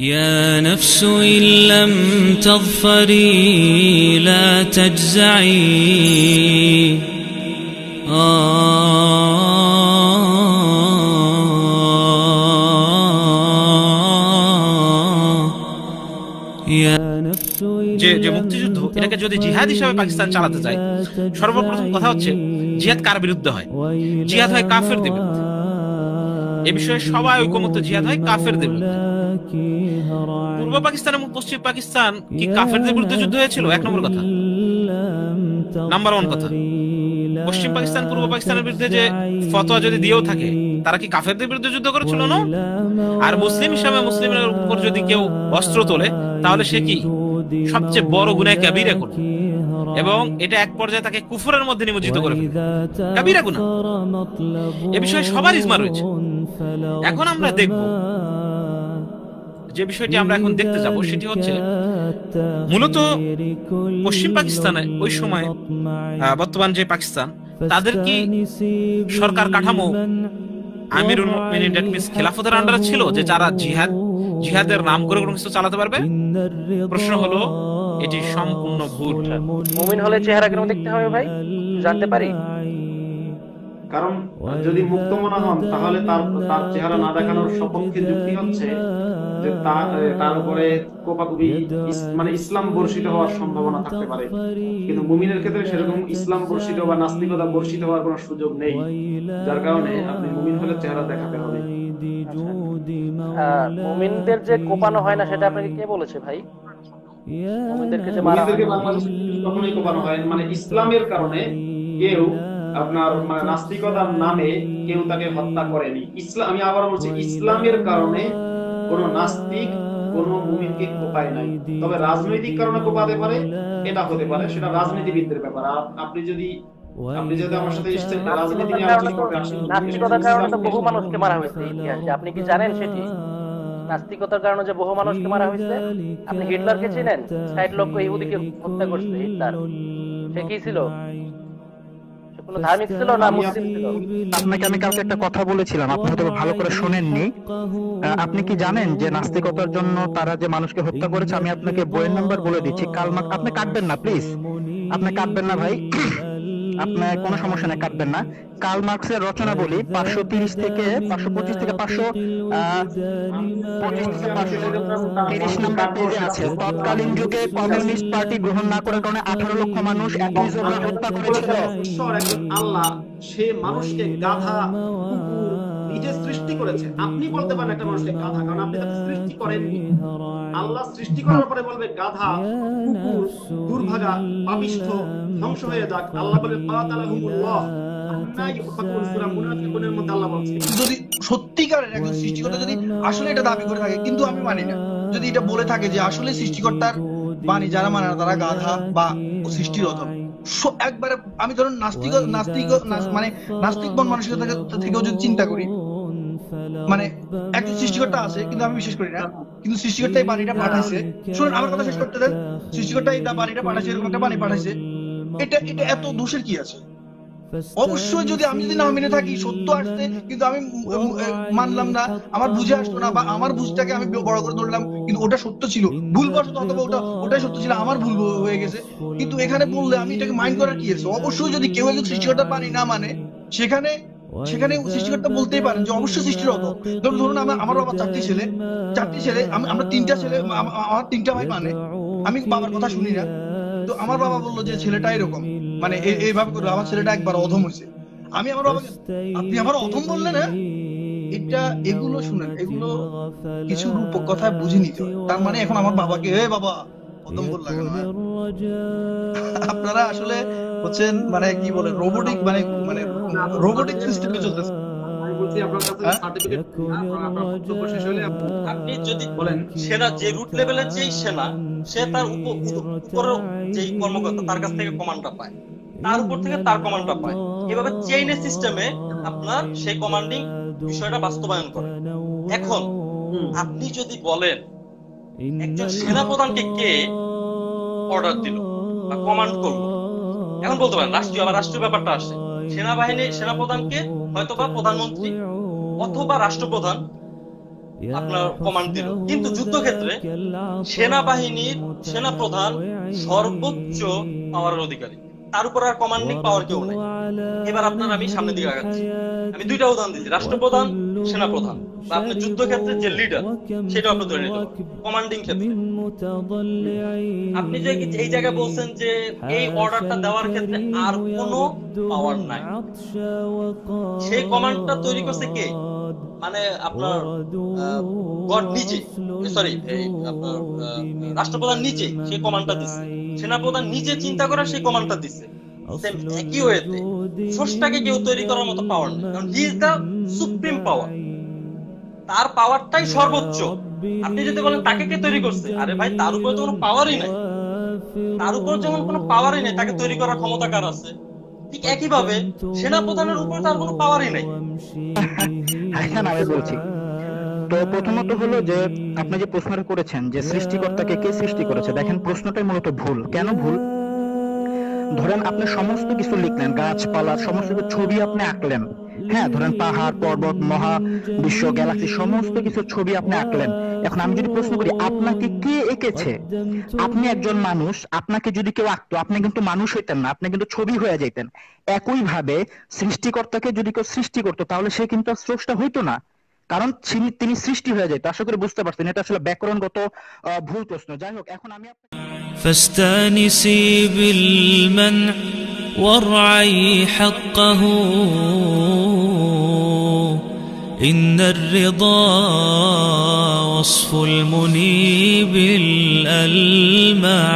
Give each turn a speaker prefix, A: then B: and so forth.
A: يا نفس إن لم تظفري لا تجزعي آه يا نفس
B: যে যে মুক্তিযুদ্ধ এটাকে যদি জিহাদ হিসাবে পাকিস্তান চালাতে চায় সর্বপ্রথম কথা হচ্ছে জিহাদ কার বিরুদ্ধে হয় জিহাদ হয় কাফেরদের বিরুদ্ধে এ বিষয়ে সবাই ঐকমত্য জিহাদ হয় কাফেরদের বিরুদ্ধে পূর্ব পাকিস্তান এবং পশ্চিম পাকিস্তান কি কাফেরদের বিরুদ্ধে যুদ্ধ হয়েছিল? এক নম্বর কথা। নাম্বার ওয়ান কথা। পশ্চিম পাকিস্তান, পূর্ব পাকিস্তানের বিরুদ্ধে যে ফতোয়া যদি দিয়েও থাকে, তারা কি কাফেরদের বিরুদ্ধে যুদ্ধ করেছিল? না আর মুসলিম হিসাবে মুসলিমের উপর যদি কেউ অস্ত্র তোলে, তাহলে সে কি? সবচেয়ে বড় গুনায় কাবিরা করবে এবং এটা এক পর্যায়ে তাকে কুফরের মধ্যে নিমজ্জিত করে কাবিরা গুনাহ এ বিষয়ে সবার ইজমা রয়েছে। এখন আমরা দেখব যে বিষয়টি আমরা এখন দেখতে যাব, সেটি হচ্ছে মূলত পশ্চিম পাকিস্তানে ওই সময় বর্তমান যে পাকিস্তান, তাদের কি সরকার কাঠামো আমিরুল দ্যাট খেলাফতের আন্ডারে ছিল যে যারা জিহাদ, জিহাদের নাম করে কোনো কিছু চালাতে পারবে? প্রশ্ন হলো, এটি সম্পূর্ণ ভুল।
C: মুমিন হলে চেহারা দেখতে হবে ভাই? জানতে পারি।
D: কারণ যদি মুক্ত মনা হন তাহলে তার তার চেহারা না দেখানোর সপক্ষে যুক্তি হচ্ছে? যে তার উপরে কোপাকুপি মানে ইসলাম বর্ষিত হওয়ার সম্ভাবনা থাকতে পারে। কিন্তু মুমিনের ক্ষেত্রে সেরকম ইসলাম বর্ষিত বা নাস্তিকতা বর্ষিত হওয়ার কোনো সুযোগ নেই যার কারণে আপনি মুমিন হলে চেহারা দেখাতে হবে।
C: মুমিনদের যে কোপানো হয় না সেটা আপনাকে কে বলেছে ভাই? মুমিনদেরকে যে মারা হয়
D: কখনোই কোপানো হয় মানে ইসলামের কারণে কেউ আপনার মানে নাস্তিকতার নামে কেউ তাকে হত্যা করেনি। ইসলাম আমি আবার বলছি, ইসলামের কারণে কোন নাস্তিক, কোন মুমিনকে কোপায় নাই। তবে রাজনৈতিক কারণে কোপাতে পারে, এটা হতে পারে। সেটা রাজনীতিবিদদের ব্যাপার। আপনি যদি আপনি যদি আমার সাথে এসেছেন রাজনীতি নিয়ে আলোচনা করতে আসেন।
C: নাস্তিকতার কারণে তো বহু মানুষকে মারা হয়েছে ইতিহাসে। আপনি কি জানেন সেটি? নাস্তিকতার কারণে যে বহু মানুষকে মারা হয়েছে, আপনি হিটলারকে চিনেন? ষাট লক্ষ ইহুদিকে হত্যা করছে হিটলার। সে কি ছিল? কোনো ধার্মিক ছিল না মুসলিম ছিল?
E: আপনাকে আমি কালকে একটা কথা বলেছিলাম। আপনি হয়তো ভালো করে শোনেননি। আপনি কি জানেন যে নাস্তিকতার জন্য তারা যে মানুষকে হত্যা করেছে আমি আপনাকে বইয়ের নাম্বার বলে দিচ্ছি। কাল আপনি কাটবেন না প্লিজ আপনি কাটবেন না ভাই। আপনার কোনো সমস্যা নেই, কাটবেন না। কার্ল মার্কসের রচনা বলি, পাঁচশো তিরিশ থেকে পাঁচশো পঁচিশ থেকে পাঁচশো তিরিশ নাম্বার পেজে আছে। তৎকালীন যুগে কমিউনিস্ট পার্টি গ্রহণ না করার কারণে আঠারো লক্ষ মানুষ হত্যা করেছিল।
D: আল্লাহ, সে মানুষকে গাধা সৃষ্টি করেছে। আপনি বলতে পারেন একটা মানুষকে গাধা, কারণ আপনি তাকে সৃষ্টি করেননি আল্লাহ সৃষ্টি করার পরে বলবে, গাধা, কুকুর, দুর্ভাগা, পাপিষ্ঠ, ধ্বংস হয়ে যাক। আল্লাহ বলে কাতালাহুমুল্লাহ আন্না ইউফাকুন সূরা মুনাফিকুনের মধ্যে আল্লাহ বলছে,
F: যদি সত্যিকারের একজন সৃষ্টিকর্তা যদি আসলে এটা দাবি করে থাকে, কিন্তু আমি মানি না। যদি এটা বলে থাকে যে আসলে সৃষ্টিকর্তার বাণী, যারা মানে না, তারা গাধা বা সৃষ্টির একবারে আমি ধরুন নাস্তিক নাস্তিক নাস- মানে নাস্তিক মন থেকে- থেকেও যদি চিন্তা করি মানে একজন সৃষ্টিকর্তা আছে কিন্তু আমি বিশ্বাস করি না। কিন্তু সৃষ্টিকর্তা এই বাণীটা পাঠাইছে। শুনুন আমার কথা শেষ করতে দেন। সৃষ্টিকর্তা এই বাণীটা পাঠাইছে এরকম একটা বাণী পাঠাইছে। এটা এটা এত দোষের কি আছে? অবশ্যই যদি আমি যদি না মেনে থাকি সত্য আসছে কিন্তু আমি মানলাম না আমার বুঝে আসতো না বা আমার বুঝটাকে আমি বড় করে ধরলাম কিন্তু ওটা সত্য ছিল। ভুল বশত অথবা ওটা ওটাই সত্য ছিল আমার ভুল হয়ে গেছে। কিন্তু এখানে বললে আমি এটাকে মাইন্ড করার কি আছে? অবশ্যই যদি কেউ একজন সৃষ্টিকর্তা পানি না মানে সেখানে সেখানে সৃষ্টিকর্তা বলতেই পারেন যে অবশ্যই সৃষ্টির হতো ধরুন ধরুন আমার আমার বাবা চারটি ছেলে। চারটি ছেলে, আমি আমরা তিনটা ছেলে আমার তিনটা ভাই মানে। আমি বাবার কথা শুনি না। তো আমার বাবা বলল যে ছেলেটা এরকম। মানে এইভাবে করল আমার ছেলেটা একবার অধম হয়েছে। আমি আমার বাবাকে আপনি আমার অধম বললেন হ্যাঁ? এটা এগুলো শুনেন, এগুলো কিছু রূপকথায় বুঝে নিতে তার মানে এখন আমার বাবাকে, এ বাবা বল লাগে না আপনারা আসলে হচ্ছেন মানে কি বলে রোবোটিক মানে মানে রোবোটিক সিস্টেমে চলতেছে। হ্যাঁ?
D: আপনি
G: যদি
D: বলেন
G: সেনা যে রুট লেভেলের যেই সেনা সে তার উপরের যেই কর্মকর্তা তার কাছ থেকে কমান্ডটা পায়। তার উপর থেকে তার কমান্ডটা পায়। এভাবে চেইনের সিস্টেমে আপনার সেই কমান্ডিং বিষয়টা বাস্তবায়ন করে। এখন আপনি যদি বলেন একজন সেনাপ্রধানকে কে অর্ডার দিল বা কমান্ড করল? এখন বলতে পারেন রাষ্ট্রীয় আবার রাষ্ট্রীয় ব্যাপারটা আসে সেনাবাহিনী সেনাপ্রধানকে হয়তো বা প্রধানমন্ত্রী অথবা রাষ্ট্রপ্রধান আপনার কমান্ড দিল। কিন্তু যুদ্ধক্ষেত্রে সেনাবাহিনীর সেনাপ্রধান সর্বোচ্চ পাওয়ারের অধিকারী। তার উপর আর কমান্ডিং পাওয়ার কেউ নেই। এবার আপনার আমি সামনের দিকে আগাচ্ছি। আমি দুইটা উদাহরণ দিচ্ছি রাষ্ট্রপ্রধান, সেনাপ্রধান, বা আপনার যুদ্ধক্ষেত্রে যে লিডার সেটা আপনি ধরে নিতে কমান্ডিং ক্ষেত্রে। আপনি যে এই জায়গায় বলছেন যে এই অর্ডারটা দেওয়ার ক্ষেত্রে আর কোনো পাওয়ার নাই। সেই কমান্ডটা তৈরি করছে কে? মানে আপনার গড নিজে সরি রাষ্ট্রপ্রধান নিজে সেই কমান্ডটা দিচ্ছে সেনাপ্রধান নিজে চিন্তা করে সেই কমান্ডটা দিচ্ছে একই কেউ তৈরি করার মতো পাওয়ার নেই। কারণ he is the supreme power তার পাওয়ারটাই সর্বোচ্চ। আপনি যদি বলেন তাকে কে তৈরি করছে? আরে ভাই, তার উপরে তো কোনো পাওয়ারই নাই। তার উপর যখন কোনো পাওয়ারই নাই, তাকে তৈরি করার ক্ষমতা কার আছে? ঠিক একইভাবে সেনাপ্রধানের উপর তার কোনো পাওয়ারই নাই।
E: হ্যাঁ আমি বলছি। তো প্রথমত হলো যে আপনি যে প্রশ্নটা করেছেন যে সৃষ্টিকর্তাকে কে সৃষ্টি করেছে, দেখেন প্রশ্নটাই মূলত ভুল। কেন ভুল? ধরেন আপনি সমস্ত কিছু লিখলেন, গাছপালা, সমস্ত ছবি আপনি আঁকলেন। হ্যাঁ ধরেন পাহাড়, পর্বত, মহা, বিশ্ব, গ্যালাক্সি, সমস্ত কিছু ছবি আপনি আঁকলেন। এখন আমি যদি প্রশ্ন করি, আপনাকে কে এঁকেছে? আপনি একজন মানুষ, আপনাকে যদি কেউ আঁকতো, আপনি কিন্তু মানুষ হইতেন না, আপনি কিন্তু ছবি হয়ে যেতেন একই ভাবে সৃষ্টিকর্তাকে যদি কেউ সৃষ্টি করতো, তাহলে সে কিন্তু স্রষ্টা হইতো না। কারণ তিনি- সৃষ্টি হয়ে যেত আশা করি বুঝতে পারছেন, এটা আসলে ব্যাকরণগত ভুল প্রশ্ন। যাই হোক, এখন আমি
A: فاستانسي بالمنع وارعي حقه. إن الرضا وصف المنيب الألمعي